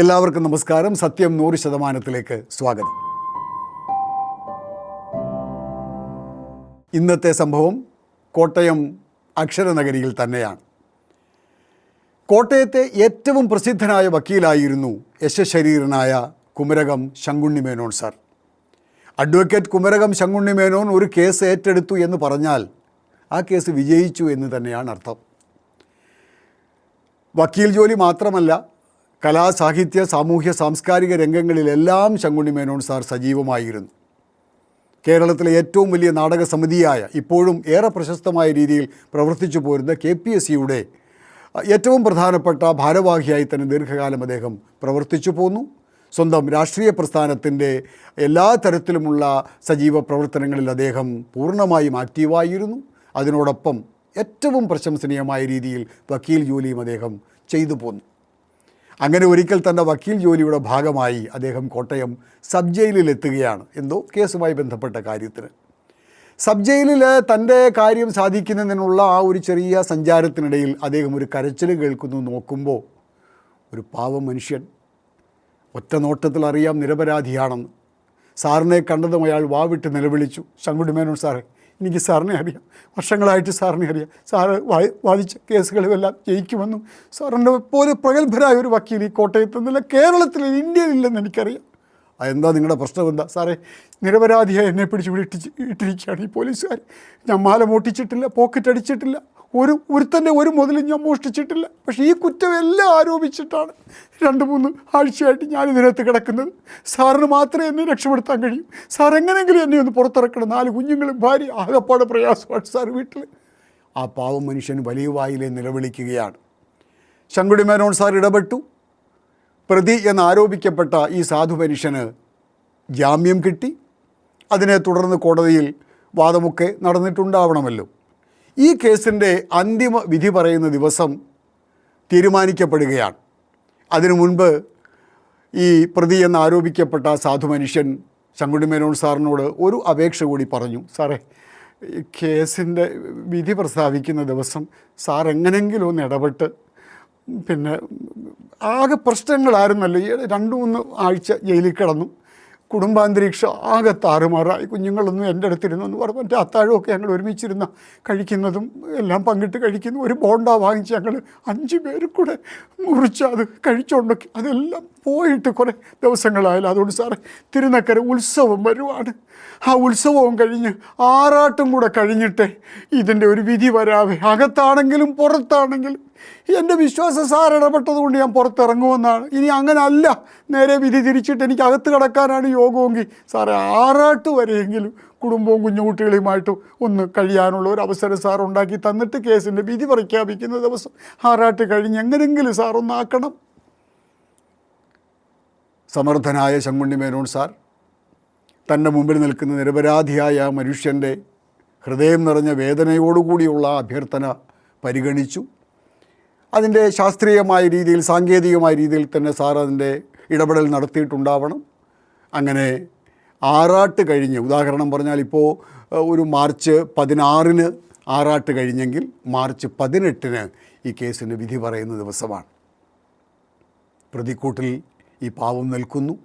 എല്ലാവർക്കും നമസ്കാരം. സത്യം നൂറ് ശതമാനത്തിലേക്ക് സ്വാഗതം. ഇന്നത്തെ സംഭവം കോട്ടയം അക്ഷരനഗരിയിൽ തന്നെയാണ്. കോട്ടയത്തെ ഏറ്റവും പ്രസിദ്ധനായ വക്കീലായിരുന്നു യശശരീരനായ കുമരകം ശങ്കുണ്ണി മേനോൻ സാർ. അഡ്വക്കേറ്റ് കുമരകം ശങ്കുണ്ണി മേനോൻ ഒരു കേസ് ഏറ്റെടുത്തു എന്ന് പറഞ്ഞാൽ ആ കേസ് വിജയിച്ചു എന്ന് തന്നെയാണ് അർത്ഥം. വക്കീൽ ജോലി മാത്രമല്ല കലാ സാഹിത്യ സാമൂഹ്യ സാംസ്കാരിക രംഗങ്ങളിലെല്ലാം ശങ്കുണ്ണി മേനോൻ സാർ സജീവമായിരുന്നു. കേരളത്തിലെ ഏറ്റവും വലിയ നാടക സമിതിയായ ഇപ്പോഴും ഏറെ പ്രശസ്തമായ രീതിയിൽ പ്രവർത്തിച്ചു പോരുന്ന കെ പി എസ് സിയുടെ ഏറ്റവും പ്രധാനപ്പെട്ട ഭാരവാഹിയായി തന്നെ ദീർഘകാലം അദ്ദേഹം പ്രവർത്തിച്ചു പോന്നു. സ്വന്തം രാഷ്ട്രീയ പ്രസ്ഥാനത്തിന്റെ എല്ലാ തരത്തിലുമുള്ള സജീവ പ്രവർത്തനങ്ങളിൽ അദ്ദേഹം പൂർണമായും ആക്റ്റീവായിരുന്നു. അതിനോടൊപ്പം ഏറ്റവും പ്രശംസനീയമായ രീതിയിൽ വക്കീൽ ജോലിയും അദ്ദേഹം ചെയ്തു പോന്നു. അങ്ങനെ ഒരിക്കൽ തന്റെ വക്കീൽ ജോലിയുടെ ഭാഗമായി അദ്ദേഹം കോട്ടയം സബ് ജയിലിലെത്തുകയാണ് എന്തോ കേസുമായി ബന്ധപ്പെട്ട കാര്യത്തിന്. സബ് ജയിലിൽ തന്റെ കാര്യം സാധിക്കുന്നതിനുള്ള ആ ഒരു ചെറിയ സഞ്ചാരത്തിനിടയിൽ അദ്ദേഹം ഒരു കരച്ചിൽ കേൾക്കുന്നു നോക്കുമ്പോൾ ഒരു പാവ മനുഷ്യൻ ഒറ്റ നോട്ടത്തിൽ അറിയാം നിരപരാധിയാണെന്ന്. സാറിനെ കണ്ടതും അയാൾ വാവിട്ട് നിലവിളിച്ചു. ശങ്കുടി മേനോൻ സാറേ എനിക്ക് സാറിനെ അറിയാം. വർഷങ്ങളായിട്ട് സാറിനെ അറിയാം. സാറ് വാദിച്ച കേസുകളുമെല്ലാം ജയിക്കുമെന്നും സാറിന്റെ പോലെ പ്രഗത്ഭരായ ഒരു വക്കീൽ ഈ കോട്ടയത്ത് നിന്നല്ല കേരളത്തിൽ ഇന്ത്യയിലില്ലെന്ന് എനിക്കറിയാം. അതെന്താ നിങ്ങളുടെ പ്രശ്നം? എന്താ? സാറേ നിരപരാധിയായി എന്നെ പിടിച്ച് ഇവിടെ ഇട്ടിരിക്കുകയാണ് ഈ പോലീസുകാർ. ഞാൻ മാല മോട്ടിച്ചിട്ടില്ല പോക്കറ്റ് അടിച്ചിട്ടില്ല ഒരു ഒരുത്തന്റെ ഒരു മുതലും ഞാൻ മോഷ്ടിച്ചിട്ടില്ല. പക്ഷേ ഈ കുറ്റം എല്ലാം ആരോപിച്ചിട്ടാണ് രണ്ട് മൂന്ന് ആഴ്ചയായിട്ട് ഞാൻ ഇതിനകത്ത് കിടക്കുന്നത്. സാറിന് മാത്രമേ എന്നെ രക്ഷപ്പെടുത്താൻ കഴിയൂ. സാർ എങ്ങനെയെങ്കിലും എന്നെ ഒന്ന് പുറത്തിറക്കണം. നാല് കുഞ്ഞുങ്ങളും ഭാര്യ ആകപ്പാട് പ്രയാസമാണ് സാർ വീട്ടിൽ. ആ പാവം മനുഷ്യൻ വലിയ വായിലെ നിലവിളിക്കുകയാണ്. ശങ്കുടി മേനോൻ സാർ ഇടപെട്ടു. പ്രതി എന്നാരോപിക്കപ്പെട്ട ഈ സാധു മനുഷ്യന് ജാമ്യം കിട്ടി. അതിനെ തുടർന്ന് കോടതിയിൽ വാദമൊക്കെ നടന്നിട്ടുണ്ടാവണമല്ലോ. ഈ കേസിന്റെ അന്തിമ വിധി പറയുന്ന ദിവസം തീരുമാനിക്കപ്പെടുകയാണ്. അതിനു മുൻപ് ഈ പ്രതി എന്ന് ആരോപിക്കപ്പെട്ട സാധു മനുഷ്യൻ ശങ്കുണ്ണി മേനോൻ സാറിനോട് ഒരു അപേക്ഷ കൂടി പറഞ്ഞു. സാറേ കേസിന്റെ വിധി പ്രസ്താവിക്കുന്ന ദിവസം സാർ എങ്ങനെങ്കിലും ഒന്ന് ഇടപെട്ട് പിന്നെ ആകെ പ്രശ്നങ്ങളായിരുന്നല്ലോ. ഈ രണ്ട് മൂന്ന് ആഴ്ച ജയിലിൽ കിടന്നു. കുടുംബാന്തരീക്ഷം ആകെ താറുമാറായി. കുഞ്ഞുങ്ങളൊന്നും എന്റെ അടുത്തിരുന്നു എന്ന് പറഞ്ഞു. മറ്റേ അത്താഴമൊക്കെ ഞങ്ങൾ ഒരുമിച്ചിരുന്ന കഴിക്കുന്നതും എല്ലാം പങ്കിട്ട് കഴിക്കുന്നു. ഒരു ബോണ്ട വാങ്ങിച്ച് ഞങ്ങൾ അഞ്ച് പേര് കൂടെ മുറിച്ച് അത് കഴിച്ചുകൊണ്ടൊക്കെ അതെല്ലാം പോയിട്ട് കുറേ ദിവസങ്ങളായാലും അതുകൊണ്ട് സാറേ തിരുനക്കര ഉത്സവം വരുവാണ്. ആ ഉത്സവവും കഴിഞ്ഞ് ആറാട്ടും കൂടെ കഴിഞ്ഞിട്ടേ ഇതിന്റെ ഒരു വിധി വരാവേ. അകത്താണെങ്കിലും പുറത്താണെങ്കിലും എന്റെ വിശ്വാസ സാർ ഇടപെട്ടതുകൊണ്ട് ഞാൻ പുറത്തിറങ്ങുമെന്നാണ്. ഇനി അങ്ങനെ അല്ല നേരെ വിധി തിരിച്ചിട്ട് എനിക്ക് അകത്ത് കിടക്കാനാണ് യോഗമെങ്കിൽ സാറേ ആറാട്ട് വരെയെങ്കിലും കുടുംബവും കുഞ്ഞുകുട്ടികളുമായിട്ട് ഒന്ന് കഴിയാനുള്ള ഒരു അവസരം സാർ ഉണ്ടാക്കി തന്നിട്ട് കേസിന്റെ വിധി പ്രഖ്യാപിക്കുന്ന ദിവസം ആറാട്ട് കഴിഞ്ഞ് എങ്ങനെങ്കിലും സാർ ഒന്നാക്കണം സമർത്ഥനായ ശങ്കുണ്ണി മേനോൻ സാർ തന്റെ മുമ്പിൽ നിൽക്കുന്ന നിരപരാധിയായ മനുഷ്യന്റെ ഹൃദയം നിറഞ്ഞ വേദനയോടുകൂടിയുള്ള അഭ്യർത്ഥന പരിഗണിച്ചു. അതിന്റെ ശാസ്ത്രീയമായ രീതിയിൽ സാങ്കേതികമായ രീതിയിൽ തന്നെ സാർ അതിന്റെ ഇടപെടൽ നടത്തിയിട്ടുണ്ടാവണം. അങ്ങനെ ആറാട്ട് കഴിഞ്ഞ് ഉദാഹരണം പറഞ്ഞാൽ ഇപ്പോൾ ഒരു മാർച്ച് പതിനാറിന് ആറാട്ട് കഴിഞ്ഞെങ്കിൽ മാർച്ച് പതിനെട്ടിന് ഈ കേസിന് വിധി പറയുന്ന ദിവസമാണ്. പ്രതിക്കൂട്ടിൽ ഈ പാവം നിൽക്കുന്നു.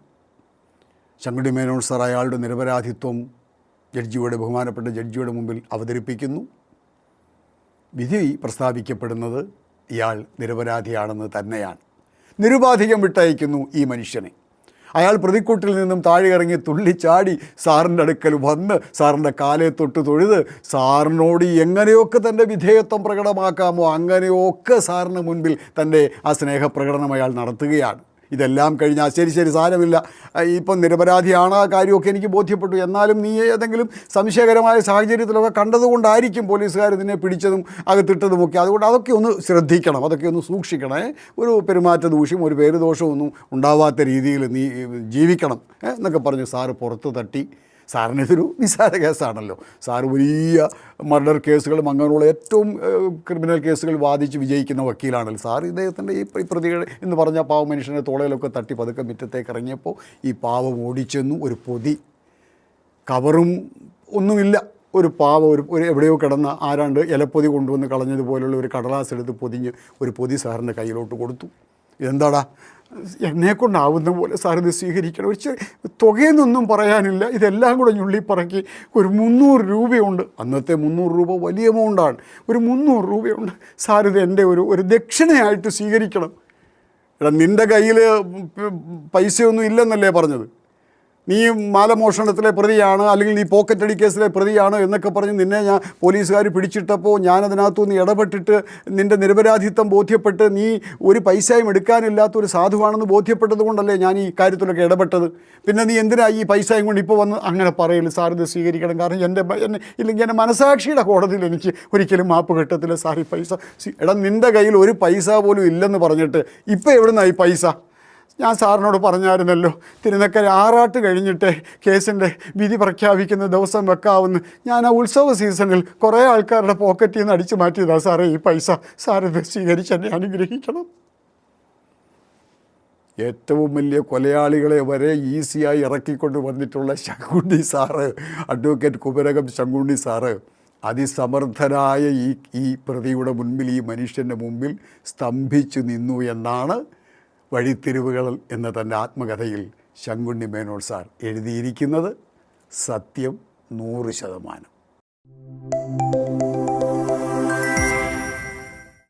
ശങ്കുടി മേനോൻ സാർ അയാളുടെ നിരപരാധിത്വം ജഡ്ജിയുടെ ബഹുമാനപ്പെട്ട ജഡ്ജിയുടെ മുമ്പിൽ അവതരിപ്പിക്കുന്നു. വിധി പ്രസ്താവിക്കപ്പെടുന്നത് ഇയാൾ നിരപരാധിയാണെന്ന് തന്നെയാണ്. നിരുപാധികം വിട്ടയക്കുന്നു ഈ മനുഷ്യനെ. അയാൾ പ്രതിക്കൂട്ടിൽ നിന്നും താഴെ ഇറങ്ങി തുള്ളിച്ചാടി സാറിന്റെ അടുക്കൽ വന്ന് സാറിന്റെ കാലെ തൊട്ട് തൊഴുത് സാറിനോട് എങ്ങനെയൊക്കെ തന്റെ വിധേയത്വം പ്രകടമാക്കാമോ അങ്ങനെയൊക്കെ സാറിന് മുൻപിൽ തന്റെ ആ സ്നേഹപ്രകടനം അയാൾ നടത്തുകയാണ്. ഇതെല്ലാം കഴിഞ്ഞാൽ ശരി ശരി സാരമില്ല. ഇപ്പം നിരപരാധിയാണ് ആ കാര്യമൊക്കെ എനിക്ക് ബോധ്യപ്പെട്ടു. എന്നാലും നീ ഏതെങ്കിലും സംശയകരമായ സാഹചര്യത്തിലൊക്കെ കണ്ടതുകൊണ്ടായിരിക്കും പോലീസുകാർ ഇതിനെ പിടിച്ചതും അകത്തിട്ടതുമൊക്കെ അതുകൊണ്ട് അതൊക്കെ ഒന്ന് ശ്രദ്ധിക്കണം അതൊക്കെ ഒന്ന് സൂക്ഷിക്കണേ. ഒരു പെരുമാറ്റ ദൂഷ്യം ഒരു പേരുദോഷമൊന്നും ഉണ്ടാവാത്ത രീതിയിൽ നീ ജീവിക്കണം എന്നൊക്കെ പറഞ്ഞു സാറ് പുറത്ത് തട്ടി. സാറിന് ഇതൊരു നിസ്സാര കേസാണല്ലോ. സാറ് വലിയ മർഡർ കേസുകളും അങ്ങനെയുള്ള ഏറ്റവും ക്രിമിനൽ കേസുകൾ വാദിച്ച് വിജയിക്കുന്ന വക്കീലാണല്ലോ. സാർ ഇദ്ദേഹത്തിന്റെ ഈ പ്രതികൾ എന്ന് പറഞ്ഞ പാവ മനുഷ്യനെ തോളയിലൊക്കെ തട്ടി പതുക്കെ മുറ്റത്തേക്ക് ഇറങ്ങിയപ്പോൾ ഈ പാവം ഓടിച്ചെന്നു ഒരു പൊതി. കവറും ഒന്നുമില്ല. ഒരു പാവ ഒരു ഒരു എവിടെയോ കിടന്ന ആരാണ്ട് ഇലപ്പൊതി കൊണ്ടുവന്ന് കളഞ്ഞതുപോലുള്ള ഒരു കടലാസ് എടുത്ത് പൊതിഞ്ഞ് ഒരു പൊതി സാറിന്റെ കയ്യിലോട്ട് കൊടുത്തു. ഇതെന്താടാ? എന്നെ കൊണ്ടാവുന്ന പോലെ സാർ ഇത് സ്വീകരിക്കണം. ഒരു തുകയെന്നൊന്നും പറയാനില്ല. ഇതെല്ലാം കൂടെ ഞുള്ളിപ്പറക്കി ഒരു മുന്നൂറ് രൂപയുണ്ട്. അന്നത്തെ മുന്നൂറ് രൂപ വലിയ എമൗണ്ടാണ് ഒരു മുന്നൂറ് രൂപയുണ്ട്. സാർ ഇത് എന്റെ ഒരു ഒരു ദക്ഷിണയായിട്ട് സ്വീകരിക്കണം. എടാ നിന്റെ കയ്യിൽ പൈസയൊന്നും ഇല്ലെന്നല്ലേ പറഞ്ഞത്? നീ മാലമോഷണത്തിലെ പ്രതിയാണ് അല്ലെങ്കിൽ നീ പോക്കറ്റ് കേസിലെ പ്രതിയാണ് എന്നൊക്കെ പറഞ്ഞ് നിന്നെ ഞാൻ പോലീസുകാർ പിടിച്ചിട്ടപ്പോൾ ഞാനതിനകത്തുനിന്ന് ഇടപെട്ടിട്ട് നിന്റെ നിരപരാധിത്വം ബോധ്യപ്പെട്ട് നീ ഒരു പൈസയും എടുക്കാനില്ലാത്ത ഒരു സാധുവാണെന്ന് ബോധ്യപ്പെട്ടത് കൊണ്ടല്ലേ ഞാൻ ഈ കാര്യത്തിലൊക്കെ ഇടപെട്ടത്. പിന്നെ നീ എന്തിനാ ഈ പൈസയും കൊണ്ട് ഇപ്പോൾ വന്ന് അങ്ങനെ പറയൽ? സാർ ഇത് സ്വീകരിക്കണം. കാരണം എന്റെ എന്നെ ഇല്ലെങ്കിൽ എന്റെ മനസാക്ഷിയുടെ കോടതിയിൽ എനിക്ക് ഒരിക്കലും മാപ്പ് കിട്ടത്തില്ല സാർ ഈ പൈസ. എടാ നിന്റെ കയ്യിൽ ഒരു പൈസ പോലും ഇല്ലെന്ന് പറഞ്ഞിട്ട് ഇപ്പോൾ എവിടുന്നാ ഈ പൈസ? ഞാൻ സാറിനോട് പറഞ്ഞായിരുന്നല്ലോ തിരുനക്കര ആറാട്ട് കഴിഞ്ഞിട്ട് കേസിന്റെ വിധി പ്രഖ്യാപിക്കുന്ന ദിവസം വെക്കാവുന്ന. ഞാൻ ആ ഉത്സവ സീസണിൽ കുറേ ആൾക്കാരുടെ പോക്കറ്റിൽ നിന്ന് അടിച്ചു മാറ്റിയതാ സാറേ ഈ പൈസ. സാറിത് സ്വീകരിച്ച് എന്നെ അനുഗ്രഹിക്കണം. ഏറ്റവും വലിയ കൊലയാളികളെ വരെ ഈസിയായി ഇറക്കിക്കൊണ്ട് വന്നിട്ടുള്ള Sankunni sir advocate Kumarakom Sankunni sir അതിസമർത്ഥനായ ഈ ഈ പ്രതിയുടെ മുൻപിൽ ഈ മനുഷ്യന്റെ മുമ്പിൽ സ്തംഭിച്ചു നിന്നു എന്നാണ് വഴിത്തിരിവുകൾ എന്ന തന്റെ ആത്മകഥയിൽ ശങ്കുണ്ണി മേനോൾ സാർ എഴുതിയിരിക്കുന്നത് സത്യം നൂറ് ശതമാനം.